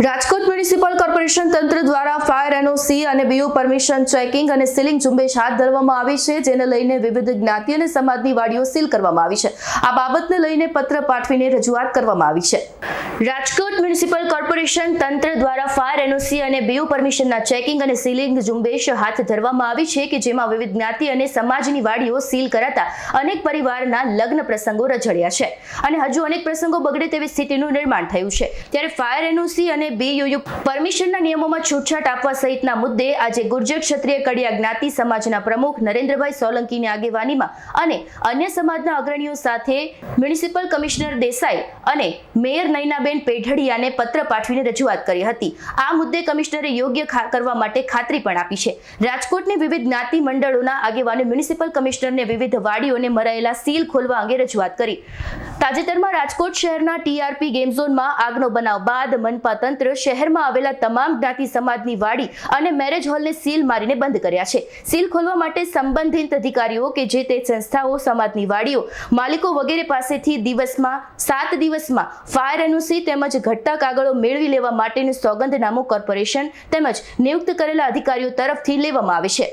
Rajkot municipal corporation તંત્ર દ્વારા fire NOC અને બીયુ પરમિશન ચેકિંગ અને સીલિંગ ઝુંબેશ હાથ ધરવામાં આવી છે, જેને લઈને વિવિધ જ્ઞાતિ અને સમાજની વાડીઓ સીલ કરવામાં આવી છે. આ બાબતને લઈને પત્ર પાઠવીને રજૂઆત કરવામાં આવી છે. રાજકોટ મ્યુનિસિપલ કોર્પોરેશન તંત્ર દ્વારા ફાયર એનઓસી અને બીયુ પરમિશનના ચેકિંગ અને સીલિંગ ઝુંબેશ હાથ ધરવામાં આવી છે કે જેમાં વિવિધ જ્ઞાતિ અને સમાજની વાડીઓ સીલ કરાતા અનેક પરિવારના લગ્ન પ્રસંગો રજળ્યા છે. અને હજુ અનેક પ્રસંગો બગડે તેવી સ્થિતિનું નિર્માણ થયું છે. ત્યારે ફાયર એનઓસી અને બીયુયુ પરમિશનના નિયમોમાં છૂટછાટ આપવા સહિતના મુદ્દે આજે ગુર્જર ક્ષત્રિય કડિયા જ્ઞાતિ સમાજના પ્રમુખ નરેન્દ્રભાઈ સોલંકીની આગેવાનીમાં અને અન્ય સમાજના અગ્રણીઓ સાથે મ્યુનિસિપલ કમિશનર દેસાઈ અને મેયર નયનાબેન પેઢડિયાને પત્ર પાઠવીને રજૂઆત કરી હતી. આ મુદ્દે કમિશનરે યોગ્ય કરવા માટે ખાતરી પણ આપી છે. રાજકોટની વિવિધ જ્ઞાતિ મંડળોના આગેવાનો મ્યુનિસિપલ કમિશનરને વિવિધ વાડીઓને મરાયેલા સીલ ખોલવા અંગે રજૂઆત કરી. તાજેતરમાં રાજકોટ શહેરના ટીઆરપી ગેમ ઝોનમાં આગનો બનાવ બાદ મનપા તંત્ર શહેરમાં આવેલા તમામ જ્ઞાતિ સમાજની વાડી અને મેરેજ હોલને સીલ મારીને બંધ કર્યા છે. સીલ ખોલવા માટે સંબંધિત અધિકારીઓ કે જે તે સંસ્થાઓ, સમાજની વાડીઓ, માલિકો વગેરે પાસેથી દિવસમાં સાત દિવસમાં ફાયર એનઓસી તેમજ ઘટતા કાગળો મેળવી લેવા માટેનું સોગંદનામું કોર્પોરેશન તેમજ નિયુક્ત કરેલા અધિકારીઓ તરફથી લેવામાં આવે છે.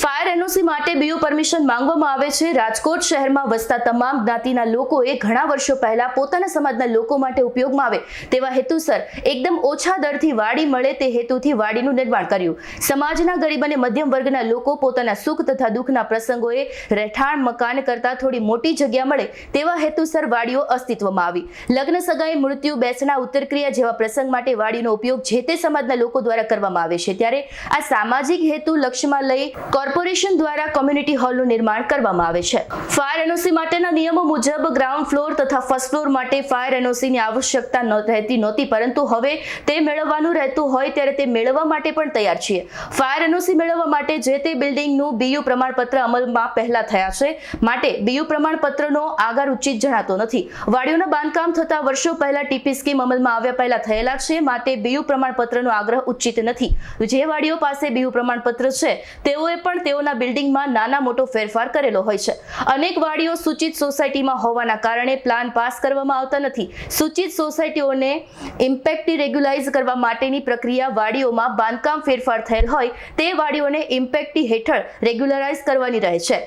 ફાયર એનઓસી માટે બીયુ પરમિશન માંગવામાં આવે છે. રાજકોટ શહેરમાં વસતા તમામ જ્ઞાતિના લોકોએ ઘણા વર્ષો પહેલા પોતાના સમાજના લોકો માટે ઉપયોગમાં આવે તેવા હેતુસર એકદમ ઓછા દરથી વાડી મળે તે હેતુથી વાડીનું નિર્માણ કર્યું. સમાજના ગરીબ અને મધ્યમ વર્ગના લોકો પોતાના સુખ તથા દુઃખના પ્રસંગોએ રહેઠાણ મકાન કરતા થોડી મોટી જગ્યા મળે તેવા હેતુસર વાડીઓ અસ્તિત્વમાં આવી. લગ્ન સગાઈ, મૃત્યુ, બેસણા, ઉત્તરક્રિયા જેવા પ્રસંગ માટે વાડીનો ઉપયોગ જે તે સમાજના લોકો દ્વારા કરવામાં આવે છે. ત્યારે આ સામાજિક હેતુ લક્ષ્યમાં લઈ કોર્પોરેશન દ્વારા કોમ્યુનિટી હોલનું નિર્માણ કરવામાં આવે છે. ફાયર એનઓસી માટેના નિયમો મુજબ ગ્રાઉન્ડ ફ્લોર તથા ફર્સ્ટ ફ્લોર માટે ફાયર એનઓસીની આવશ્યકતા ન રહેતી નહોતી, પરંતુ હવે તે મેળવવાનું રહેતું હોય ત્યારે તે મેળવવા માટે પણ તૈયાર છીએ. ફાયર એનઓસી મેળવવા માટે જે તે બિલ્ડિંગનું બીયુ પ્રમાણપત્ર અમલમાં પહેલા થયા છે, માટે બીયુ પ્રમાણપત્રનો આગાર ઉચિત જણાતો નથી. વાડીઓના બાંધકામ થતા વર્ષો પહેલા ટીપી સ્કીમ અમલમાં આવ્યા પહેલા થયેલા છે, માટે બીયુ પ્રમાણપત્રનો આગ્રહ ઉચિત નથી. જે વાડીઓ પાસે બીયુ પ્રમાણપત્ર છે, તેઓએ પણ તેઓના બિલ્ડિંગમાં નાના મોટો ફેરફાર કરેલો હોય છે. અનેક વાડીઓ સૂચિત સોસાયટીમાં હોવાના કારણે પ્લાન પાસ કરવામાં આવતા નથી. સૂચિત સોસાયટીઓને ઇમ્પેક્ટી રેગ્યુલાઇઝ કરવા માટેની પ્રક્રિયા વાડીઓમાં બાંધકામ ફેરફાર થયેલ હોય, તે વાડીઓને ઇમ્પેક્ટી હેઠળ રેગ્યુલરાઇઝ કરવાની રહે છે.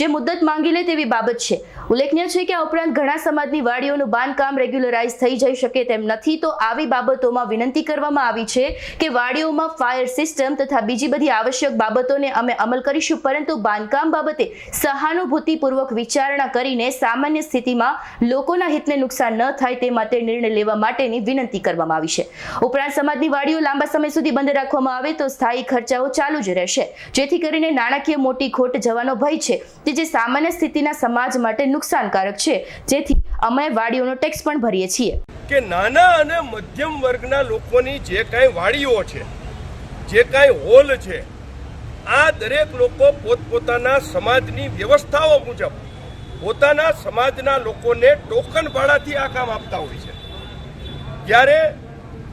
જે મુદ્દત માંગી લે તેવી બાબત છે. ઉલ્લેખનીય છે કે આ ઉપરાંત ઘણા સમાજની વાડીઓનું બાંધકામ રેગ્યુલરાઇઝ થઈ જઈ શકે તેમ નથી, તો આવી બાબતોમાં વિનંતી કરવામાં આવી છે કે વાડીઓમાં ફાયર સિસ્ટમ તથા બીજી બધી આવશ્યક બાબતોને અમે અમલ કરીશું, પરંતુ બાંધકામ બાબતે સહાનુભૂતિપૂર્વક વિચારણા કરીને સામાન્ય સ્થિતિમાં લોકોના હિતને નુકસાન ન થાય તે માટે નિર્ણય લેવા માટેની વિનંતી કરવામાં આવી છે. ઉપરાંત સમાજની વાડીઓ લાંબા સમય સુધી બંધ રાખવામાં આવે તો સ્થાયી ખર્ચાઓ ચાલુ જ રહેશે, જેથી કરીને નાણાકીય મોટી ખોટ જવાનો ભય છે. કે જે સામાન્ય સ્થિતિના સમાજ માટે નુકસાનકારક છે. જેથી અમે વાડીઓનો ટેક્સ પણ ભરીએ છીએ. કે નાના અને મધ્યમ વર્ગના લોકોની જે કાંઈ વાડીઓ છે, જે કાંઈ હોલ છે, આ દરેક લોકો પોતપોતાના સમાજની વ્યવસ્થાઓ મુજબ પોતાના સમાજના લોકોને ટોકન ભાડાથી આ કામ આપતા હોય છે. ત્યારે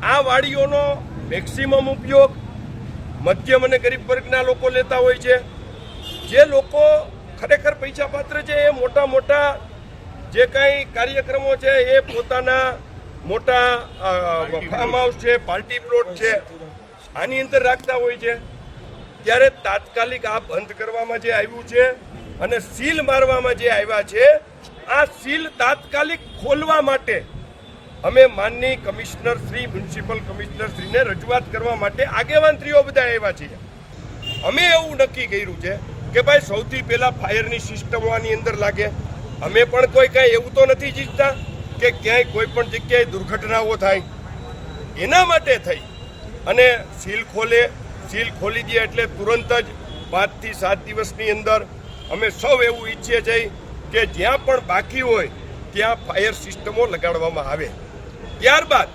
આ વાડીઓનો મેક્સિમમ ઉપયોગ મધ્યમ અને ગરીબ વર્ગના લોકો લેતા હોય છે. જે લોકો ખરેખર પૈસા પાત્ર છે, એ મોટા મોટા જે કાંઈ કાર્યક્રમો છે, એ પોતાના મોટા ફાર્મ હાઉસ છે પાર્ટી પ્લોટ છે, આની અંદર રાખતા હોય છે. ત્યારે તાત્કાલિક આ બંધ કરવામાં જે આવ્યું છે અને સીલ મારવામાં જે આવ્યા છે, આ સીલ તાત્કાલિક ખોલવા માટે અમે માનની કમિશનર શ્રી, મ્યુનિસિપલ કમિશનર શ્રીને રજૂઆત કરવા માટે આગેવાનશ્રીઓ બધા આવ્યા છીએ અમે એવું નક્કી કર્યું છે કે ભાઈ, સૌથી પહેલા ફાયરની સિસ્ટમો આની અંદર લાગે. અમે પણ કોઈ કાંઈ એવું તો નથી જીતતા કે ક્યાંય કોઈ પણ જગ્યાએ દુર્ઘટનાઓ થાય. એના માટે થઈ. અને સીલ ખોલે, સીલ ખોલી દે એટલે તુરંત જ પાંચથી સાત દિવસની અંદર અમે સૌ એવું ઈચ્છીએ છીએ કે જ્યાં પણ બાકી હોય, ત્યાં ફાયર સિસ્ટમો લગાડવામાં આવે. ત્યારબાદ,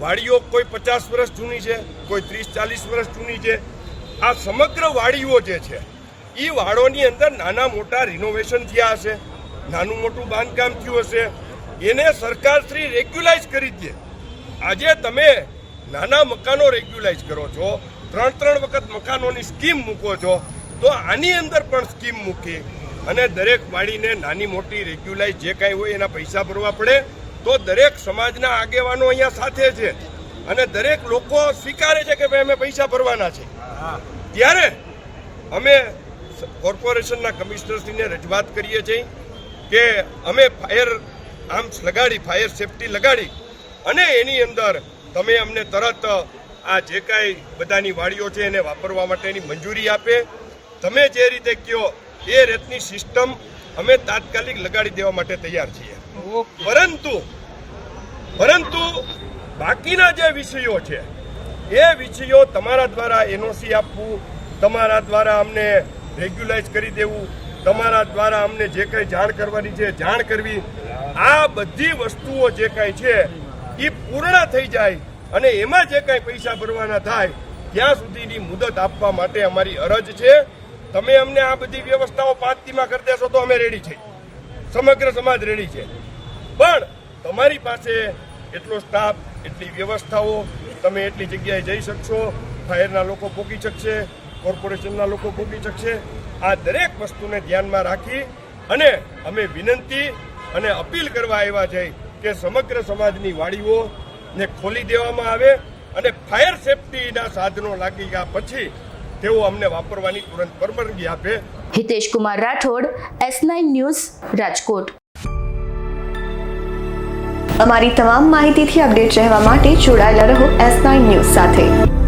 વાડીઓ કોઈ પચાસ વર્ષ જૂની છે, કોઈ ત્રીસ ચાલીસ વર્ષ જૂની છે. આ સમગ્ર વાડીઓ જે છે એ વાડોની અંદર નાના મોટા રિનોવેશન થયા હશે નાનું મોટું બાંધકામ થયું હશે. એને સરકારશ્રી રેગ્યુલાઇઝ કરી દે. આજે તમે નાના મકાનો રેગ્યુલાઇઝ કરો છો ત્રણ ત્રણ વખત મકાનોની સ્કીમ મૂકો છો તો આની અંદર પણ સ્કીમ મૂકી અને દરેક વાડીને નાની મોટી રેગ્યુલાઇઝ જે કાંઈ હોય એના પૈસા ભરવા પડે તો દરેક સમાજના આગેવાનો અહીંયા સાથે છે અને દરેક લોકો સ્વીકારે છે કે ભાઈ અમે પૈસા ભરવાના છે. ત્યારે અમે કોર્પોરેશનના કમિશનરશ્રીને રજૂઆત કરીએ છીએ કે અમે ફાયર આર્મ્સ લગાડી ફાયર સેફટી લગાડી અને એની અંદર તમે અમને તરત આ જે કાંઈ બધાની વાડીઓ છે એને વાપરવા માટેની મંજૂરી આપે. તમે જે રીતે કહો એ રીતની સિસ્ટમ અમે તાત્કાલિક લગાડી દેવા માટે તૈયાર છીએ. પરંતુ પરંતુ બાકીના જે વિષયો છે એ વિષયો તમારા દ્વારા એનઓસી આપવું તમારા દ્વારા અમને રેગ્યુલાઇઝ કરી દેવું, તમારા દ્વારા અમને જે કંઈ જાણ કરવાની છે જાણ કરવી. આ બધી વસ્તુઓ જે કાંઈ છે એ પૂર્ણ થઈ જાય અને એમાં જે કાંઈ પૈસા ભરવાના થાય, ત્યાં સુધીની મુદત આપવા માટે અમારી અરજ છે. તમે અમને આ બધી વ્યવસ્થાઓ પાંચતીમાં કરી દેશો તો અમે રેડી છીએ સમગ્ર સમાજ રેડી છે. પણ તમારી પાસે એટલો સ્ટાફ એટલી વ્યવસ્થાઓ, તમે એટલી જગ્યાએ જઈ શકશો, ફાયરના લોકો પોકી શકશે કોર્પોરેશનના લોકો પહોંચી શકશે આ દરેક વસ્તુને ધ્યાનમાં રાખી અને અમે વિનંતી અને અપીલ કરવા આવ્યા છે કે સમગ્ર સમાજની વાડીઓ ને ખોલી દેવામાં આવે અને ફાયર સેફટીના સાધનો લાગી ગયા પછી તેઓ અમને વાપરવાની તુરંત પરવાનગી આપે. Hitesh Kumar Rathod S nine news Rajkot. અમારી તમામ માહિતીથી અપડેટ રહેવા માટે જોડાયેલા રહો એસ નાઇન ન્યૂઝ સાથે.